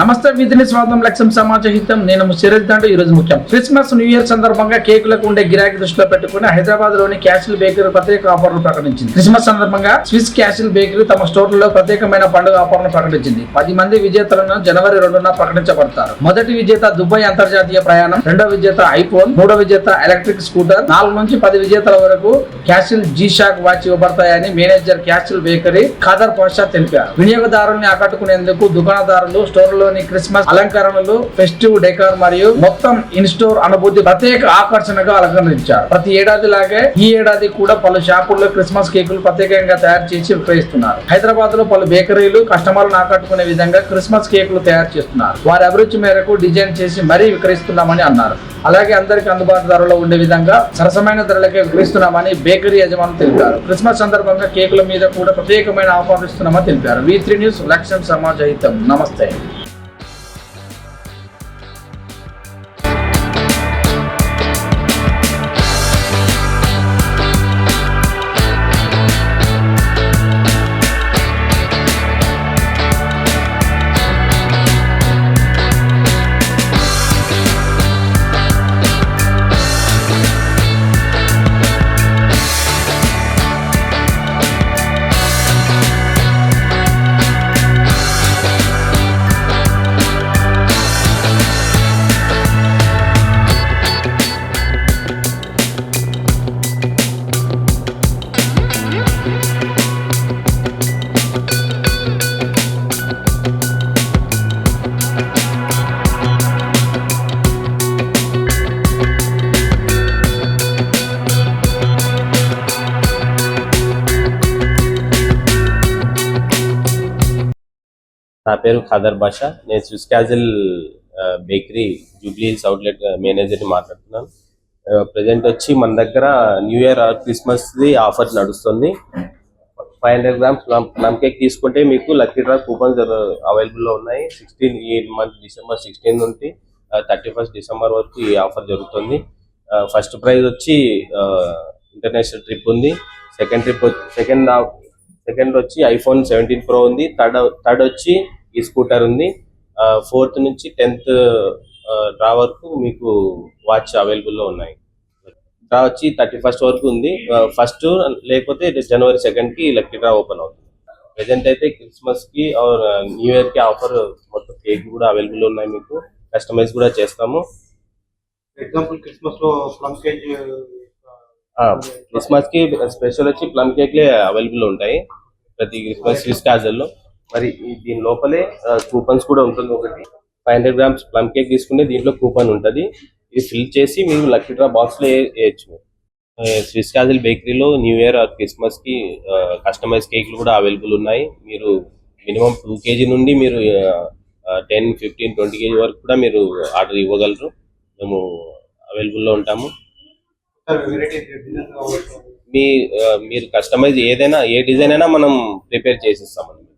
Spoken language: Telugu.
నమస్తే విధిని స్వాగతం లక్ష్యం సమాజ హితం. నేను శరత్ దండు ఈ రోజు ముఖ్యం. క్రిస్మస్ న్యూ ఇయర్ సందర్భంగా కేకులకు ఉండే గిరాకీ దృష్టిలో పెట్టుకుని హైదరాబాద్లోని క్యాసిల్ బేకరీ ప్రత్యేక ఆఫర్లు ప్రకటించింది. క్రిస్మస్ సందర్భంగా స్విస్ క్యాసిల్ బేకరీ తమ స్టోర్లలో ప్రత్యేకమైన పండుగ ఆఫర్ను ప్రకటించింది. పది మంది విజేతలను జనవరి రెండున ప్రకటించబడతారు. మొదటి విజేత దుబాయ్ అంతర్జాతీయ ప్రయాణం రెండో విజేత ఐఫోన్ మూడో విజేత ఎలక్ట్రిక్ స్కూటర్ నాలుగు నుంచి పది విజేతల వరకు castle G shock watch ఇవ్వబడతాయని manager castle bakery Khader Pasha తెలిపారు. వినియోగదారుల్ని ఆకట్టుకునేందుకు దుకాణదారులు స్టోర్లు లోని క్రిస్మస్ అలంకరణలు ఫెస్టివ్ డెకార్ మరియు మొత్తం ఇన్స్టోర్ అనుభూతి ప్రత్యేక ఆకర్షణగా అలంకరించారు. ప్రతి ఏడాది లాగే ఈ ఏడాది కూడా పలు షాపుల్లో క్రిస్మస్ కేకులు ప్రత్యేకంగా తయారు చేసి విక్రయిస్తున్నారు. హైదరాబాద్లో పలు బేకరీలు కస్టమర్లను ఆకట్టుకునే విధంగా క్రిస్మస్ కేకులు తయారు చేస్తున్నారు. వారి అభిరుచి మేరకు డిజైన్ చేసి మరీ విక్రయిస్తున్నామని అన్నారు. అలాగే అందరికి అందుబాటు ధరలో ఉండే విధంగా సరసమైన ధరలకే విక్రయిస్తున్నామని బేకరీ యజమానులు తెలిపారు. క్రిస్మస్ సందర్భంగా కేకుల మీద కూడా ప్రత్యేకమైన ఆఫర్ ఇస్తున్నామని తెలిపారు. వి త్రీ న్యూస్ లక్ష్యం సమాజ హితం. నమస్తే. నా పేరు ఖాదర్ బాషా. నేను Swiss castle bakery Jubilee outlet మేనేజర్ని మాట్లాడుతున్నాను. ప్రజెంట్ వచ్చి మన దగ్గర న్యూ ఇయర్ క్రిస్మస్ది క్రిస్మస్ ది ఆఫర్ నడుస్తుంది. Five hundred grams plum cake తీసుకుంటే మీకు లక్కీ డ్రా కూపన్స్ అవైలబుల్లో ఉన్నాయి. సిక్స్టీన్ ఈ మంత్ డిసెంబర్ సిక్స్టీన్ నుండి థర్టీ ఫస్ట్ డిసెంబర్ వరకు ఈ ఆఫర్ జరుగుతుంది. ఫస్ట్ ప్రైజ్ వచ్చి ఇంటర్నేషనల్ ట్రిప్ ఉంది. సెకండ్ ట్రిప్ సెకండ్ సెకండ్ వచ్చి ఐఫోన్ సెవెంటీన్ ప్రో ఉంది. థర్డ్ థర్డ్ వచ్చి ఈ స్కూటర్ ఉంది. ఫోర్త్ నుంచి టెన్త్ డ్రా వరకు మీకు వాచ్ అవైలబుల్లో ఉన్నాయి. డ్రా వచ్చి థర్టీ ఫస్ట్ వరకు ఉంది. ఫస్ట్ లేకపోతే జనవరి సెకండ్కి లక్కీ డ్రా ఓపెన్ అవుతుంది. ప్రజెంట్ అయితే క్రిస్మస్కి ఆర్ న్యూ ఇయర్కి ఆఫర్ మొత్తం కేక్ కూడా అవైలబుల్ ఉన్నాయి మీకు. కస్టమైజ్ కూడా చేస్తాము. ఎగ్జాంపుల్ క్రిస్మస్లో ప్లమ్ కేక్ క్రిస్మస్కి స్పెషల్ వచ్చి ప్లమ్ కేక్లే అవైలబుల్ ఉంటాయి. ప్రతి క్రిస్మస్ స్విస్ క్యాజల్లో మరి దీని లోపలే కూపన్స్ కూడా ఉంటుంది ఒకటి. Five hundred grams plum cake తీసుకుంటే దీంట్లో కూపన్ ఉంటుంది. ఇది ఫిల్ చేసి మీరు లక్కీ డ్రా బాక్స్లో వేయచ్చు స్విస్ క్యాజల్ బేకరీలో న్యూ ఇయర్ ఆర్ క్రిస్మస్కి కస్టమైజ్ కేక్లు కూడా అవైలబుల్ ఉన్నాయి. మీరు మినిమం టూ కేజీ నుండి మీరు టెన్ ఫిఫ్టీన్ ట్వంటీ కేజీ వరకు కూడా మీరు ఆర్డర్ ఇవ్వగలరు. మేము అవైలబుల్లో ఉంటాము. మీ మీరు కస్టమైజ్ ఏదైనా ఏ డిజైన్ అయినా మనం ప్రిపేర్ చేసిస్తామండి